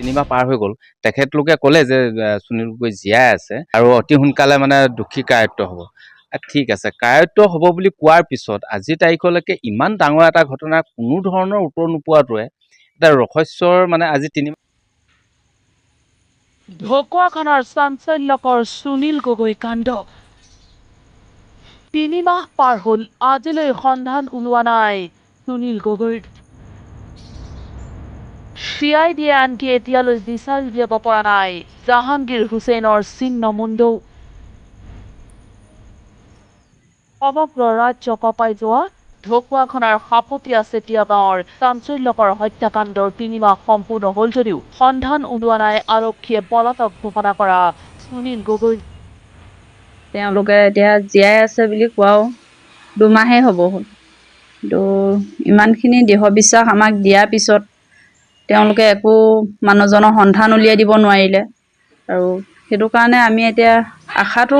তিনিমাহ পাৰ হৈ গ'ল। তেখেতলোকে ক'লে যে সুনীল গগৈ জীয়াই আছে আৰু অতি সোনকালে মানে দোষী কায়ত্ব হ'ব। ঠিক আছে কায়ত্ব হ'ব বুলি কোৱাৰ পিছত আজিৰ তাৰিখলৈকে ইমান ডাঙৰ এটা ঘটনা কোনো ধৰণৰ উত্তৰ নোপোৱাটোৱে এটা ৰহস্যৰ মানে আজি তিনি ঢকুৱাখানাৰ চাঞ্চল্যকৰ সুনীল গগৈ কাণ্ড। তিনিমাহ পাৰ হ'ল আজিলৈ সন্ধান ওলোৱা নাই সুনীল গগৈৰ। আই ডিয়ে আনকি এতিয়ালৈ বিচাৰি উলিয়াব পৰা নাই। জাহাংগীৰ হুছেইনৰ চিহ্নমুণ্ডও সমগ্ৰ ৰাজ্য কঁপাই যোৱা ঢকুৱাখনাৰ সাপতীয়া চেতিয়া গাঁৱৰ। চাঞ্চল্যকৰ হত্যাকাণ্ডৰ তিনিমাহ সম্পূৰ্ণ হ'ল যদিও সন্ধান ওলোৱা নাই আৰক্ষীয়ে পলাতক ঘোষণা কৰা। সুনীল গগৈ। তেওঁলোকে এতিয়া জীয়াই আছে বুলি কোৱাও দুমাহেই হ'ব হ'ল। কিন্তু ইমানখিনি দৃঢ় বিশ্বাস আমাক দিয়াৰ পিছত তেওঁলোকে একো মানুহজনৰ সন্ধান উলিয়াই দিব নোৱাৰিলে। আৰু সেইটো কাৰণে আমি এতিয়া আশাটো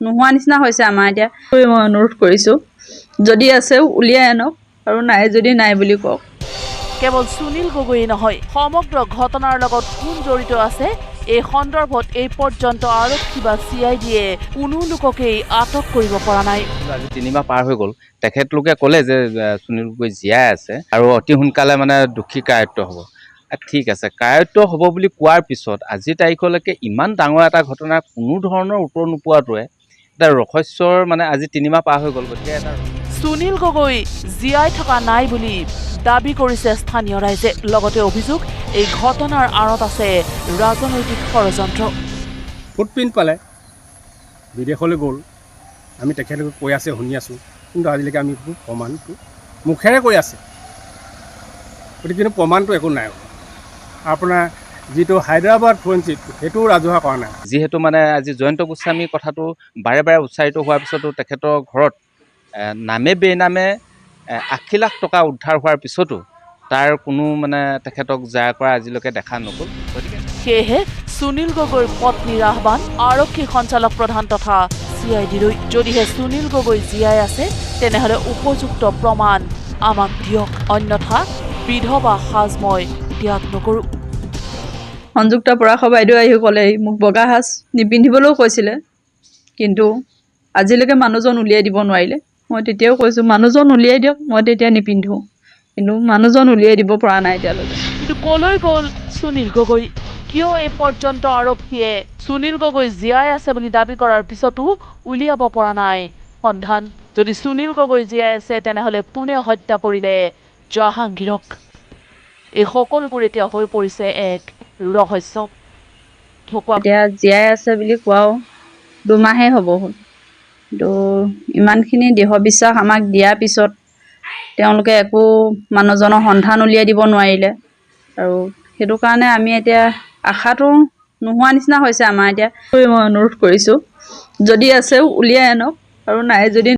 নোহোৱা নিচিনা হৈছে আমাৰ এতিয়া। মই অনুৰোধ কৰিছোঁ। যদি আছেও উলিয়াই আনক আৰু নাই যদি নাই বুলি কওক। কেৱল সুনীল গগৈয়ে নহয় সমগ্ৰ ঘটনাৰ লগত কোন জড়িত আছে এই সন্দৰ্ভত এই পৰ্যন্ত আৰক্ষী বা চি আই ডিয়ে কোনো লোককেই আটক কৰিব পৰা নাই। আজি তিনিমাহ পাৰ হৈ গ'ল। তেখেতলোকে ক'লে যে সুনীল গগৈ জীয়াই আছে আৰু অতি সোনকালে মানে দোষী কায়ত্ব হ'ব। ঠিক আছে। কায়ত্ব হ'ব বুলি কোৱাৰ পিছত আজিৰ তাৰিখলৈকে ইমান ডাঙৰ এটা ঘটনা কোনো ধৰণৰ উত্তৰ নোপোৱাটোৱে এটা ৰহস্যৰ মানে আজি তিনিমাহ পাৰ হৈ গ'ল গতিকে এটা সুনীল গগৈ জীয়াই থকা নাই বুলি দাবী কৰিছে স্থানীয় ৰাইজে। লগতে অভিযোগ এই ঘটনাৰ আঁৰত আছে ৰাজনৈতিক ষড়যন্ত্ৰ। ফুটপ্ৰিণ্ট পালে বিদেশলৈ গ'ল। আমি তেখেতলোকে কৈ আছে শুনি আছোঁ। কিন্তু আজিলৈকে আমি একো প্ৰমাণটো মুখেৰে কৈ আছে। গতিকে কিন্তু প্ৰমাণটো একো নাই। আপোনাৰ যিটো হায়দৰাবাদ ফৰেঞ্চিক সেইটোও ৰাজহুৱা কৰা নাই। যিহেতু মানে আজি জয়ন্ত গোস্বামীৰ কথাটো বাৰে বাৰে উচ্চাৰিত হোৱাৰ পিছতো তেখেতৰ ঘৰত নামে বেনামে আশী লাখ টকা উদ্ধাৰ হোৱাৰ পিছতো তাৰ কোনো মানে তেখেতক জায়া কৰা আজিলৈকে দেখা নগ'ল। গতিকে সেয়েহে সুনীল গগৈৰ পত্নীৰ আহ্বান আৰক্ষী সঞ্চালক প্ৰধান তথা চি আই ডিলৈ যদিহে সুনীল গগৈ জীয়াই আছে তেনেহ'লে উপযুক্ত প্ৰমাণ আমাক দিয়ক। অন্যথা বিধৱা সাজ মই ত্যাগ নকৰোঁ। সংযুক্ত পৰাশ বাইদেউ আহি ক'লেহি মোক বগা সাজ নিপিন্ধিবলৈও কৈছিলে কিন্তু আজিলৈকে মানুহজন উলিয়াই দিব নোৱাৰিলে। মই তেতিয়াও কৈছোঁ মানুহজন উলিয়াই দিয়ক মই তেতিয়া নিপিন্ধোঁ। কিন্তু মানুহজন উলিয়াই দিব পৰা নাই এতিয়ালৈকে। কিন্তু কলৈ গ'ল সুনীল গগৈ? কিয় এই পৰ্যন্ত আৰক্ষীয়ে সুনীল গগৈ জীয়াই আছে বুলি দাবী কৰাৰ পিছতো উলিয়াব পৰা নাই? সন্ধান যদি সুনীল গগৈ জীয়াই আছে তেনেহ'লে কোনে হত্যা কৰিলে? জাহাংগীৰক। এই সকলোবোৰ এতিয়া হৈ পৰিছে এক ৰহস্য ঢকুৱা এতিয়া জীয়াই আছে বুলি কোৱাও দুমাহেই হ'ব হ'ল। কিন্তু ইমানখিনি দৃঢ় বিশ্বাস আমাক দিয়াৰ পিছত তেওঁলোকে একো মানুহজনৰ সন্ধান উলিয়াই দিব নোৱাৰিলে। আৰু সেইটো কাৰণে আমি এতিয়া আশাটো নোহোৱা নিচিনা হৈছে আমাৰ এতিয়া। মই অনুৰোধ কৰিছোঁ যদি আছেও উলিয়াই আনক আৰু নাই যদি